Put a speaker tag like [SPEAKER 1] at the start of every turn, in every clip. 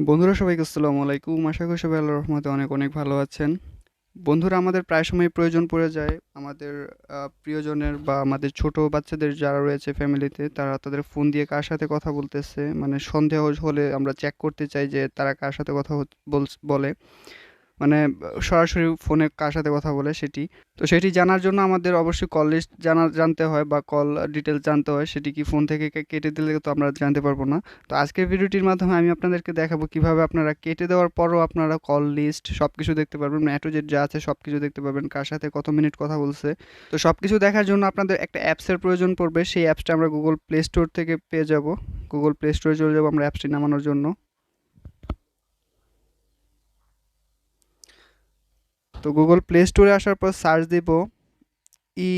[SPEAKER 1] বন্ধুরা, সবাইকে আসসালামু আলাইকুম। আশা করি সবাই আল্লাহর রহমতে অনেক অনেক ভালো আছেন। বন্ধুরা, আমাদের প্রায় সময় প্রয়োজন পড়ে যায়। আমাদের প্রিয়জনের বা আমাদের ছোট বাচ্চাদের যারা রয়েছে ফ্যামিলিতে তারা তাদের ফোন দিয়ে কার সাথে কথা বলতেছে? মানে সন্দেহ হলে আমরা চেক করতে চাই যে তারা কার সাথে কথা বলে। মানে সরাসরি ফোনে কার সাথে কথা বলে সেটি। তো সেটি জানার জন্য আমাদের অবশ্যই কল লিস্ট জানা, জানতে হয় বা কল ডিটেলস জানতে হয়, সেটি কি ফোন থেকে কেটে দিলে তো আমরা জানতে পারব না। তো আজকের ভিডিওটির মাধ্যমে আমি আপনাদেরকে দেখাবো কীভাবে আপনারা কেটে দেওয়ার পরও আপনারা কল লিস্ট সব কিছু দেখতে পারবেন এ টু যা আছে সব কিছু দেখতে পারবেন, কার সাথে কত মিনিট কথা বলছে। তো সব কিছু দেখার জন্য আপনাদের একটা অ্যাপসের প্রয়োজন পড়বে, সেই অ্যাপসটা আমরা গুগল প্লে স্টোর থেকে পেয়ে যাব। গুগল প্লে স্টোরে চলে যাব আমরা অ্যাপসটি নামানোর জন্য। তো গুগল প্লে স্টোরে আসার পর সার্চ দেব ই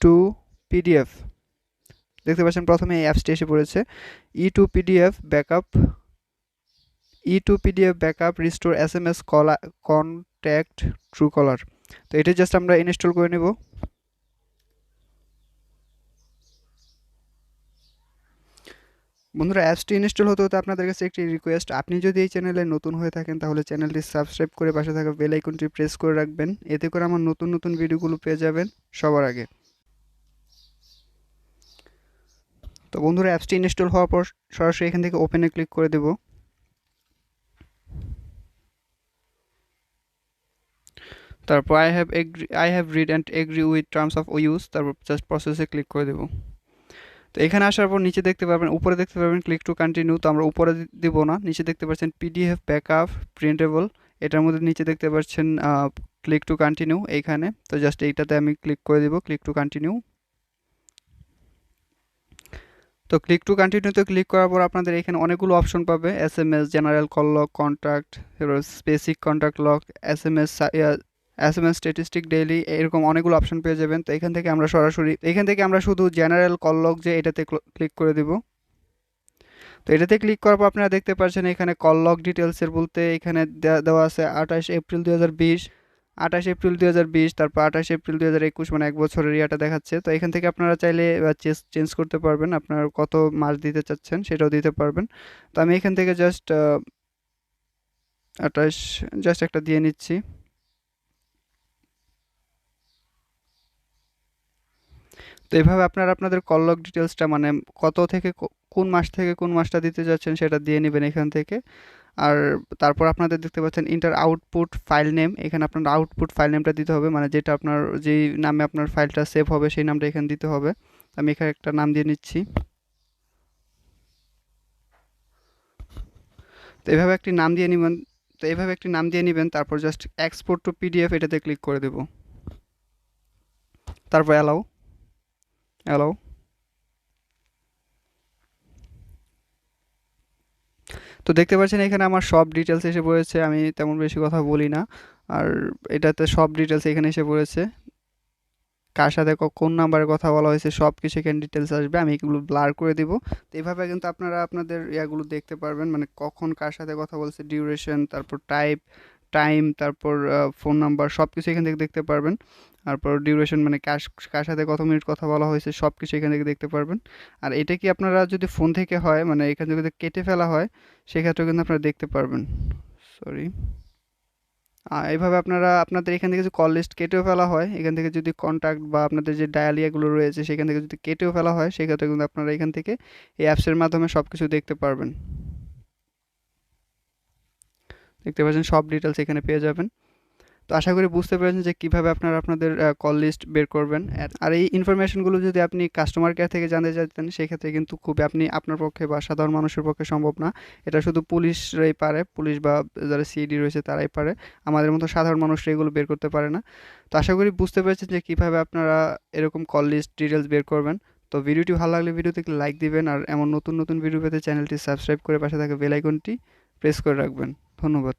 [SPEAKER 1] টু পিডিএফ দেখতে পাচ্ছেন প্রথমে এই অ্যাপসটি এসে পড়েছে। E to PDF backup E to PDF backup restore S M S call contact Truecaller তো এটা জাস্ট আমরা ইনস্টল করে নেব। বন্ধুরা অ্যাপসটি ইনস্টল হতে হতে আপনাদের কাছে একটি রিকোয়েস্ট আপনি যদি এই চ্যানেলে নতুন হয়ে থাকেন, তাহলে চ্যানেলটি সাবস্ক্রাইব করে পাশে থাকা বেল আইকনটি প্রেস করে রাখবেন। এতে করে আমার নতুন নতুন ভিডিওগুলো পেয়ে যাবেন সবার আগে। তো বন্ধুরা অ্যাপসটি ইনস্টল হওয়ার পর সরাসরি এখান থেকে ওপেনে ক্লিক করে দেব। তারপর I have agree I have read and agree with terms of use তারপর জাস্ট প্রসেসে ক্লিক করে দেব। তো এখানে আসার পর নিচে দেখতে পারবেন, উপরে দেখতে পারবেন ক্লিক টু কন্টিনিউ তো আমরা উপরে দিব না, নিচে দেখতে পাচ্ছেন পিডিএফ ব্যাকআপ প্রিন্টেবল এটার মধ্যে নিচে দেখতে পাচ্ছেন ক্লিক টু কন্টিনিউ এইখানে, তো জাস্ট এইটাতে আমি ক্লিক করে দিব ক্লিক টু কন্টিনিউ তো ক্লিক টু কন্টিনিউতে ক্লিক করার পর আপনাদের এখানে অনেকগুলো অপশন পাবে S M S general call lock contract specific contract lock S M S S M S statistic daily এরকম অনেকগুলো অপশন পেয়ে যাবেন। তো এখান থেকে আমরা সরাসরি, এখান থেকে আমরা শুধু জেনারেল কল লক যে এটাতে ক্লিক করে দিব। তো এটাতে ক্লিক করার পর আপনারা দেখতে পাচ্ছেন এখানে কল লক ডিটেলসের বলতে এখানে দেওয়া আছে আঠাশ এপ্রিল দুই হাজার বিশ, আঠাশ এপ্রিল দুই হাজার বিশ, তারপর আঠাশ এপ্রিল দুই হাজার একুশ মানে এক বছরের ইয়াটা দেখাচ্ছে। তো এখান থেকে আপনারা চাইলে চেঞ্জ করতে পারবেন। আপনার কত মাস দিতে চাচ্ছেন সেটাও দিতে পারবেন। তো আমি এখান থেকে জাস্ট আঠাশ জাস্ট একটা দিয়ে নিচ্ছি। তো এভাবে আপনারা আপনাদের কল লক ডিটেলসটা মানে কত থেকে কোন মাস থেকে কোন মাসটা দিতে যাচ্ছেন সেটা দিয়ে নেবেন এখান থেকে। আর তারপর আপনাদের দেখতে পাচ্ছেন ইন্টার আউটপুট ফাইল নেম এখানে আপনার আউটপুট ফাইল নেমটা দিতে হবে মানে যেটা আপনার, যেই নামে আপনার ফাইলটা সেভ হবে সেই নামটা এখানে দিতে হবে। আমি এখানে একটা নাম দিয়ে নিচ্ছি। তো এভাবে একটি নাম দিয়ে নেবেন, তো এভাবে একটি নাম দিয়ে নেবেন, তারপর জাস্ট এক্সপোর্ট টু পিডিএফ এটাতে ক্লিক করে দেব। তারপর অ্যালাউ অ্যালাউ তো দেখতে পাচ্ছেন এখানে আমার সব ডিটেলস এসে পড়েছে, আমি তেমন বেশি কথা বলি না। আর এটাতে সব ডিটেলস এখানে এসে পড়েছে। কার সাথে কোন নাম্বারে কথা বলা হয়েছে, সব কিছু এখানে ডিটেলস আসবে, আমি এগুলো ব্লার করে দিব। তো এইভাবে কিন্তু আপনারা আপনাদের ইয়াগুলো দেখতে পারবেন মানে কখন কার সাথে কথা বলছে ডিউরেশন তারপর টাইপ টাইম তারপর ফোন নাম্বার সব কিছু এখান থেকে দেখতে পারবেন। তারপর ডিউরেশন মানে কার কার সাথে কত মিনিট কথা বলা হয়েছে সব কিছু এখান থেকে দেখতে পারবেন। আর এটা কি আপনারা যদি ফোন থেকে হয় মানে এখান থেকে যদি কেটে ফেলা হয়, সেক্ষেত্রেও কিন্তু আপনারা দেখতে পারবেন। সরি এইভাবে আপনারা, আপনাদের এখান থেকে যদি কল লিস্ট কেটেও ফেলা হয়, এখান থেকে যদি কন্ট্যাক্ট বা আপনাদের যে ডায়ালিয়াগুলো রয়েছে, সেখান থেকে যদি কেটেও ফেলা হয়, সেক্ষেত্রে কিন্তু আপনারা এখান থেকে এই অ্যাপসের মাধ্যমে সব কিছু দেখতে পারবেন। দেখতে পাচ্ছেন, সব ডিটেলস এখানে পেয়ে যাবেন। তো আশা করি বুঝতে পেরেছেন যে কীভাবে আপনারা আপনাদের কল লিস্ট বের করবেন। আর- এই ইনফরমেশনগুলো যদি আপনি কাস্টমার কেয়ার থেকে জানতে চাইতেন, সেক্ষেত্রে কিন্তু খুবই আপনি আপনার পক্ষে বা সাধারণ মানুষের পক্ষে সম্ভব না। এটা শুধু পুলিশরাই পারে, পুলিশ বা যারা সিডি রয়েছে তারাই পারে। আমাদের মতো সাধারণ মানুষরা এগুলো বের করতে পারে না। তো আশা করি বুঝতে পেরেছেন যে কীভাবে আপনারা এরকম কল লিস্ট ডিটেলস বের করবেন। তো ভিডিওটি ভালো লাগলে ভিডিওতে লাইক দিবেন, আর এমন নতুন নতুন ভিডিও পেতে চ্যানেলটি সাবস্ক্রাইব করে পাশে থাকা বেল প্রেস করে রাখবেন। ধন্যবাদ।